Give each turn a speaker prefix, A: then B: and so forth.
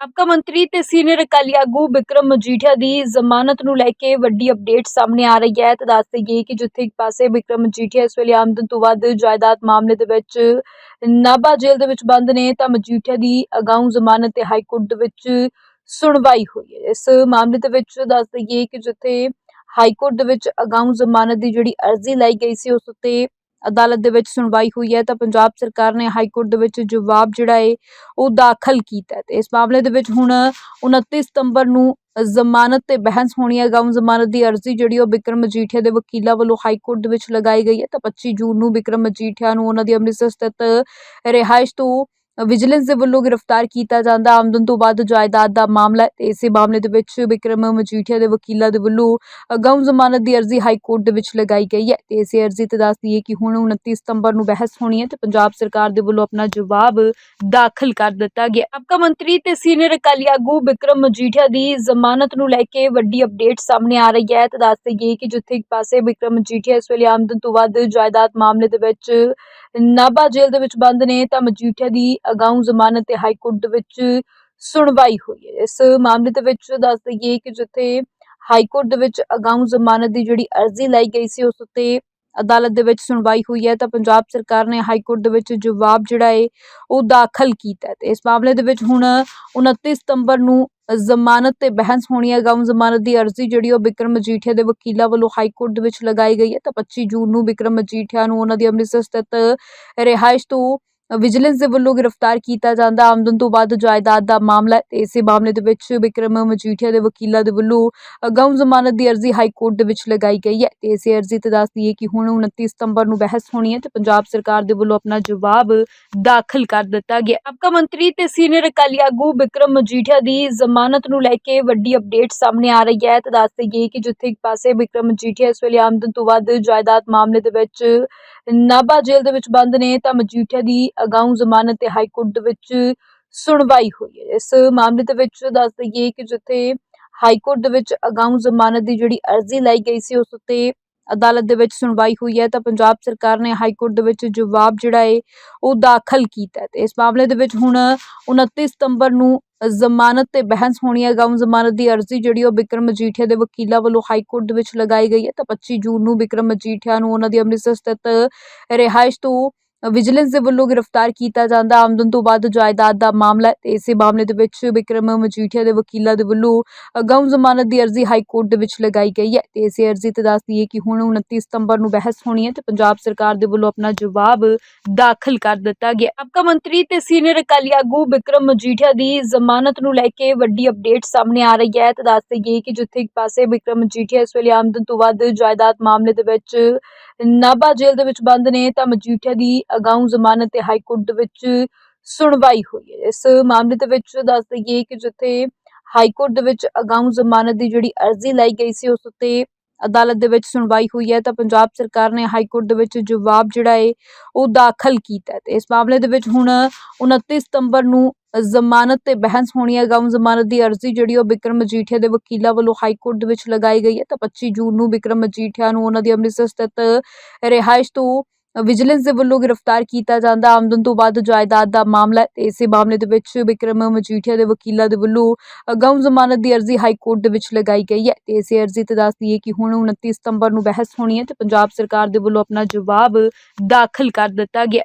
A: ਸਾਬਕਾ ਮੰਤਰੀ ਤੇ ਸੀਨੀਅਰ ਅਕਾਲੀ ਆਗੂ ਵਿਕਰਮ ਮਜੀਠੀਆ ਦੀ ਜ਼ਮਾਨਤ ਨੂੰ ਲੈ ਕੇ ਵੱਡੀ ਅਪਡੇਟ ਸਾਹਮਣੇ ਆ ਰਹੀ ਹੈ। ਤਾਂ ਦੱਸ ਦਈਏ ਕਿ ਜਿੱਥੇ ਇੱਕ ਪਾਸੇ ਵਿਕਰਮ ਮਜੀਠੀਆ ਇਸ ਵੇਲੇ ਆਮਦਨ ਤੋਂ ਵੱਧ ਜਾਇਦਾਦ ਮਾਮਲੇ ਦੇ ਵਿੱਚ ਨਾਭਾ ਜੇਲ੍ਹ ਦੇ ਵਿੱਚ ਬੰਦ ਨੇ, ਤਾਂ ਮਜੀਠੀਆ ਦੀ ਅਗਾਊਂ ਜ਼ਮਾਨਤ ਤੇ ਹਾਈ ਕੋਰਟ ਦੇ ਵਿੱਚ ਸੁਣਵਾਈ ਹੋਈ ਹੈ। ਇਸ ਮਾਮਲੇ ਦੇ ਵਿੱਚ ਦੱਸ ਦਈਏ ਕਿ ਜਿੱਥੇ ਹਾਈ ਕੋਰਟ ਦੇ ਵਿੱਚ ਅਗਾਊਂ ਜ਼ਮਾਨਤ ਦੀ ਜਿਹੜੀ ਅਰਜ਼ੀ ਲਾਈ ਗਈ ਸੀ, ਉਸ ਉੱਤੇ ਅਦਾਲਤ ਦੇ ਵਿੱਚ ਸੁਣਵਾਈ ਹੋਈ ਹੈ ਤਾਂ ਪੰਜਾਬ ਸਰਕਾਰ ਨੇ ਹਾਈ ਕੋਰਟ ਦੇ ਵਿੱਚ ਜਵਾਬ ਜਿਹੜਾ ਹੈ ਉਹ ਦਾਖਲ ਕੀਤਾ ਤੇ ਇਸ ਮਾਮਲੇ ਦੇ ਵਿੱਚ ਹੁਣ 29 ਸਤੰਬਰ ਨੂੰ ਜ਼ਮਾਨਤ ਤੇ ਬਹਿਸ ਹੋਣੀ ਹੈ। ਗਾਉਂ ਜ਼ਮਾਨਤ ਦੀ ਅਰਜ਼ੀ ਜਿਹੜੀ ਉਹ ਬਿਕਰਮ ਮਜੀਠੀਆ ਦੇ ਵਕੀਲਾਂ ਵੱਲੋਂ ਹਾਈ ਕੋਰਟ ਦੇ ਵਿੱਚ ਲਗਾਈ ਗਈ ਹੈ ਤਾਂ 25 ਜੂਨ ਨੂੰ ਬਿਕਰਮ ਮਜੀਠੀਆ ਨੂੰ ਉਹਨਾਂ ਦੀ ਅੰਮ੍ਰਿਤਸਰ ਸਥਿਤ ਰਿਹਾਇਸ਼ ਤੋਂ ਵਿਜੀਲੈਂਸ ਦੇ ਵੱਲੋਂ ਗ੍ਰਿਫਤਾਰ ਕੀਤਾ ਜਾਂਦਾ। ਆਮਦਨ ਤੋਂ ਵੱਧ ਜਾਇਦਾਦ ਦਾ ਮਾਮਲਾ ਹੈ ਤੇ ਇਸੇ ਮਾਮਲੇ ਦੇ ਵਿੱਚ ਵਿਕਰਮ ਮਜੀਠੀਆ ਦੇ ਵਕੀਲਾਂ ਦੇ ਵੱਲੋਂ ਅਗਾਊਂ ਜ਼ਮਾਨਤ ਦੀ ਅਰਜ਼ੀ ਹਾਈ ਕੋਰਟ ਦੇ ਵਿੱਚ ਲਗਾਈ ਗਈ ਹੈ ਤੇ ਇਸੇ ਅਰਜ਼ੀ ਤੇ ਦੱਸਦੀ ਹੈ ਕਿ ਹੁਣ 29 ਸਤੰਬਰ ਨੂੰ ਬਹਿਸ ਹੋਣੀ ਹੈ ਤੇ ਪੰਜਾਬ ਸਰਕਾਰ ਦੇ ਵੱਲੋਂ ਆਪਣਾ ਜਵਾਬ ਦਾਖਲ ਕਰ ਦਿੱਤਾ ਗਿਆ। ਸਾਬਕਾ ਮੰਤਰੀ ਤੇ ਸੀਨੀਅਰ ਅਕਾਲੀ ਆਗੂ ਵਿਕਰਮ ਮਜੀਠੀਆ ਦੀ ਜ਼ਮਾਨਤ ਨੂੰ ਲੈ ਕੇ ਵੱਡੀ ਅਪਡੇਟ ਸਾਹਮਣੇ ਆ ਰਹੀ ਹੈ ਤਾਂ ਦੱਸ ਦਈਏ ਕਿ ਜਿੱਥੇ ਇੱਕ ਪਾਸੇ ਵਿਕਰਮ ਮਜੀਠੀਆ ਇਸ ਵੇਲੇ ਆਮਦਨ ਤੋਂ ਵੱਧ ਜਾਇਦਾਦ ਮਾਮਲੇ ਦੇ ਵਿੱਚ ਨਾਭਾ ਜੇਲ੍ਹ ਦੇ ਵਿੱਚ ਬੰਦ ਨੇ ਤਾਂ ਮਜੀਠੀਆ ਦੀ ਅਗਾਊਂ ਜ਼ਮਾਨਤ ਤੇ ਹਾਈ ਕੋਰਟ ਦੇ ਵਿੱਚ ਸੁਣਵਾਈ ਹੋਈ ਹੈ। ਇਸ ਮਾਮਲੇ ਦੇ ਵਿੱਚ ਦੱਸ ਦਈਏ ਕਿ ਜਿੱਥੇ ਹਾਈ ਕੋਰਟ ਦੇ ਵਿੱਚ ਅਗਾਊਂ ਜ਼ਮਾਨਤ ਦੀ ਜਿਹੜੀ ਅਰਜ਼ੀ ਲਾਈ ਗਈ ਸੀ, ਉਸ ਉੱਤੇ ਅਦਾਲਤ ਦੇ ਵਿੱਚ ਸੁਣਵਾਈ ਹੋਈ ਹੈ ਤਾਂ ਪੰਜਾਬ ਸਰਕਾਰ ਨੇ ਹਾਈ ਕੋਰਟ ਦੇ ਵਿੱਚ ਜਵਾਬ ਜਿਹੜਾ ਹੈ ਉਹ ਦਾਖਲ ਕੀਤਾ ਤੇ ਇਸ ਮਾਮਲੇ ਦੇ ਵਿੱਚ ਹੁਣ 29 ਸਤੰਬਰ ਨੂੰ ਜ਼ਮਾਨਤ ਤੇ ਬਹਿਸ ਹੋਣੀ ਹੈ। ਗਾਉਂ ਜ਼ਮਾਨਤ ਦੀ ਅਰਜ਼ੀ ਜਿਹੜੀ ਉਹ ਬਿਕਰਮ ਮਜੀਠੀਆ ਦੇ ਵਕੀਲਾਂ ਵੱਲੋਂ ਹਾਈ ਕੋਰਟ ਦੇ ਵਿੱਚ ਲਗਾਈ ਗਈ ਹੈ। ਤਾਂ 25 ਜੂਨ ਨੂੰ ਬਿਕਰਮ ਮਜੀਠੀਆ ਨੂੰ ਉਹਨਾਂ ਦੀ ਅੰਮ੍ਰਿਤਸਰ ਸਥਿਤ ਰਿਹਾਇਸ਼ ਤੋਂ ਵਿਜੀਲੈਂਸ ਦੇ ਵੱਲੋਂ ਗ੍ਰਿਫਤਾਰ ਕੀਤਾ ਜਾਂਦਾ। ਆਮਦਨ ਤੋਂ ਵੱਧ ਜਾਇਦਾਦ ਦਾ ਮਾਮਲਾ ਤੇ ਇਸੇ ਮਾਮਲੇ ਦੇ ਵਿੱਚ ਵਿਕਰਮ ਮਜੀਠੀਆ ਦੇ ਵਕੀਲਾਂ ਦੇ ਵੱਲੋਂ ਅਗਾਊਂ ਜ਼ਮਾਨਤ ਦੀ ਅਰਜ਼ੀ ਹਾਈ ਕੋਰਟ ਦੇ ਵਿੱਚ ਲਗਾਈ ਗਈ ਹੈ। ਤੇ ਇਸੇ ਅਰਜ਼ੀ ਤੇ ਦੱਸਦੀ ਹੈ ਕਿ ਹੁਣ 29 ਸਤੰਬਰ ਨੂੰ ਬਹਿਸ ਹੋਣੀ ਹੈ ਤੇ ਪੰਜਾਬ ਸਰਕਾਰ ਦੇ ਵੱਲੋਂ ਆਪਣਾ ਜਵਾਬ ਦਾਖਲ ਕਰ ਦਿੱਤਾ ਗਿਆ। ਸਾਬਕਾ ਮੰਤਰੀ ਤੇ ਸੀਨੀਅਰ ਅਕਾਲੀ ਆਗੂ ਵਿਕਰਮ ਮਜੀਠੀਆ ਦੀ ਜ਼ਮਾਨਤ ਨੂੰ ਲੈ ਕੇ ਵੱਡੀ ਅਪਡੇਟ ਸਾਹਮਣੇ ਆ ਰਹੀ ਹੈ। ਤੇ ਦੱਸ ਦਈਏ ਕਿ ਜਿੱਥੇ ਇੱਕ ਪਾਸੇ ਵਿਕਰਮ ਮਜੀਠੀਆ ਇਸ ਵੇਲੇ ਆਮਦਨ ਤੋਂ ਵੱਧ ਜਾਇਦਾਦ ਮਾਮਲੇ ਦੇ ਵਿੱਚ ਨਾਭਾ ਜੇਲ੍ਹ ਦੇ ਵਿੱਚ ਬੰਦ ਨੇ ਤਾਂ ਮਜੀਠੀਆ ਦੀ ਅਗਾਊਂ ਜ਼ਮਾਨਤ ਤੇ ਹਾਈ ਕੋਰਟ ਦੇ ਵਿੱਚ ਸੁਣਵਾਈ ਹੋਈ ਹੈ। ਇਸ ਮਾਮਲੇ ਦੇ ਵਿੱਚ ਦੱਸ ਦਈਏ ਕਿ ਜਿੱਥੇ ਹਾਈ ਕੋਰਟ ਦੇ ਵਿੱਚ ਅਗਾਊਂ ਜ਼ਮਾਨਤ ਦੀ ਜਿਹੜੀ ਅਰਜ਼ੀ ਲਾਈ ਗਈ ਸੀ, ਉਸ ਉੱਤੇ ਅਦਾਲਤ ਦੇ ਵਿੱਚ ਸੁਣਵਾਈ ਹੋਈ ਹੈ ਤਾਂ ਪੰਜਾਬ ਸਰਕਾਰ ਨੇ ਹਾਈ ਕੋਰਟ ਦੇ ਵਿੱਚ ਜਵਾਬ ਜਿਹੜਾ ਹੈ, ਉਹ ਦਾਖਲ ਕੀਤਾ ਤੇ ਇਸ ਮਾਮਲੇ ਦੇ ਵਿੱਚ ਹੁਣ 29 ਸਤੰਬਰ ਨੂੰ ਜ਼ਮਾਨਤ ਤੇ ਬਹਿਸ ਹੋਣੀ ਹੈ ਗਾਉਂ ਜ਼ਮਾਨਤ ਦੀ ਅਰਜ਼ੀ ਜਿਹੜੀ ਉਹ ਬਿਕਰਮ ਮਜੀਠੀਆ ਦੇ ਵਕੀਲਾਂ ਵੱਲੋਂ ਹਾਈ ਕੋਰਟ ਦੇ ਵਿੱਚ ਲਗਾਈ ਗਈ ਹੈ। ਤਾਂ 25 ਜੂਨ ਨੂੰ ਬਿਕਰਮ ਮਜੀਠੀਆ ਨੂੰ ਉਹਨਾਂ ਦੀ ਅੰਮ੍ਰਿਤਸਰ ਸਥਿਤ ਰਿਹਾਇਸ਼ ਤੋਂ ਵਿਜੀਲੈਂਸ ਦੇ ਵੱਲੋਂ ਗ੍ਰਿਫਤਾਰ ਕੀਤਾ ਜਾਂਦਾ। ਆਮਦਨ ਤੋਂ ਬਾਅਦ ਜਾਇਦਾਦ ਦਾ ਮਾਮਲਾ ਤੇ ਇਸੇ ਮਾਮਲੇ ਦੇ ਵਿੱਚ ਵਿਕਰਮ ਮਜੀਠੀਆ ਦੇ ਵਕੀਲਾਂ ਦੇ ਵੱਲੋਂ ਅਗਾਊਂ ਜ਼ਮਾਨਤ ਦੀ ਅਰਜ਼ੀ ਹਾਈ ਕੋਰਟ ਦੇ ਵਿੱਚ ਲਗਾਈ ਗਈ ਹੈ ਤੇ ਇਸੇ ਅਰਜ਼ੀ ਤੇ ਦੱਸਦੀ ਹੈ ਕਿ ਹੁਣ 29 ਸਤੰਬਰ ਨੂੰ ਬਹਿਸ ਹੋਣੀ ਹੈ ਤੇ ਪੰਜਾਬ ਸਰਕਾਰ ਦੇ ਵੱਲੋਂ ਆਪਣਾ ਜਵਾਬ ਦਾਖਲ ਕਰ ਦਿੱਤਾ ਗਿਆ। ਸਾਬਕਾ ਮੰਤਰੀ ਤੇ ਸੀਨੀਅਰ ਅਕਾਲੀ ਆਗੂ ਵਿਕਰਮ ਮਜੀਠੀਆ ਦੀ ਜ਼ਮਾਨਤ ਨੂੰ ਲੈ ਕੇ ਵੱਡੀ ਅਪਡੇਟ ਸਾਹਮਣੇ ਆ ਰਹੀ ਹੈ ਤਾਂ ਦੱਸ ਦਈਏ ਕਿ ਜਿੱਥੇ ਇੱਕ ਪਾਸੇ ਵਿਕਰਮ ਮਜੀਠੀਆ ਇਸ ਵੇਲੇ ਆਮਦਨ ਤੋਂ ਵੱਧ ਜਾਇਦਾਦ ਮਾਮਲੇ ਦੇ ਵਿੱਚ ਨਾਭਾ ਜੇਲ੍ਹ ਦੇ ਵਿੱਚ ਬੰਦ ਨੇ ਤਾਂ ਮਜੀਠੀਆ ਦੀ ਅਗਾਊਂ ਜ਼ਮਾਨਤ ਤੇ ਹਾਈ ਕੋਰਟ ਦੇ ਵਿੱਚ ਸੁਣਵਾਈ ਹੋਈ ਹੈ। ਇਸ ਮਾਮਲੇ ਦੇ ਵਿੱਚ ਦੱਸ ਦਈਏ ਕਿ ਜਿੱਥੇ ਹਾਈ ਕੋਰਟ ਦੇ ਵਿੱਚ ਅਗਾਊਂ ਜ਼ਮਾਨਤ ਦੀ ਜਿਹੜੀ ਅਰਜ਼ੀ ਲਾਈ ਗਈ ਸੀ, ਉਸ ਉੱਤੇ ਅਦਾਲਤ ਦੇ ਵਿੱਚ ਸੁਣਵਾਈ ਹੋਈ ਹੈ ਤਾਂ ਪੰਜਾਬ ਸਰਕਾਰ ਨੇ ਹਾਈ ਕੋਰਟ ਦੇ ਵਿੱਚ ਜਵਾਬ ਜਿਹੜਾ ਹੈ, ਉਹ ਦਾਖਲ ਕੀਤਾ ਹੈ। ਤੇ ਇਸ ਮਾਮਲੇ ਦੇ ਵਿੱਚ ਹੁਣ 29 ਸਤੰਬਰ ਨੂੰ ਜ਼ਮਾਨਤ ਤੇ ਬਹਿਸ ਹੋਣੀ ਹੈ। ਗਾਉਂ ਜ਼ਮਾਨਤ ਦੀ ਅਰਜ਼ੀ ਜਿਹੜੀ ਉਹ ਬਿਕਰਮ ਮਜੀਠੀਆ ਦੇ ਵਕੀਲਾਂ ਵੱਲੋਂ ਹਾਈ ਕੋਰਟ ਦੇ ਵਿੱਚ ਲਗਾਈ ਗਈ ਹੈ ਤਾਂ 25 ਜੂਨ ਨੂੰ ਬਿਕਰਮ ਮਜੀਠੀਆ ਨੂੰ ਉਹਨਾਂ ਦੀ ਅੰਮ੍ਰਿਤਸਰ ਸਥਿਤ ਰਿਹਾਇਸ਼ ਤੋਂ ਵਿਜੀਲੈਂਸ ਦੇ ਵੱਲੋਂ ਗ੍ਰਿਫਤਾਰ ਕੀਤਾ ਜਾਂਦਾ। ਆਮਦਨ ਤੋਂ ਵੱਧ ਜਾਇਦਾਦ ਦਾ ਮਾਮਲਾ ਹੈ ਇਸੇ ਮਾਮਲੇ ਦੇ ਵਿੱਚ ਵਿਕਰਮ ਮਜੀਠੀਆ ਦੇ ਵਕੀਲਾਂ ਦੇ ਵੱਲੋਂ ਅਗਾਊਂ ਜ਼ਮਾਨਤ ਦੀ ਅਰਜ਼ੀ ਹਾਈ ਕੋਰਟ ਦੇ ਵਿੱਚ ਲਗਾਈ ਗਈ ਹੈ ਤੇ ਇਸੇ ਅਰਜ਼ੀ ਤੇ ਦੱਸਦੀ ਹੈ ਕਿ ਹੁਣ 29 ਸਤੰਬਰ ਨੂੰ ਬਹਿਸ ਹੋਣੀ ਹੈ ਤੇ ਪੰਜਾਬ ਸਰਕਾਰ ਦੇ ਵੱਲੋਂ ਆਪਣਾ ਜਵਾਬ ਦਾਖਲ ਕਰ ਦਿੱਤਾ ਗਿਆ।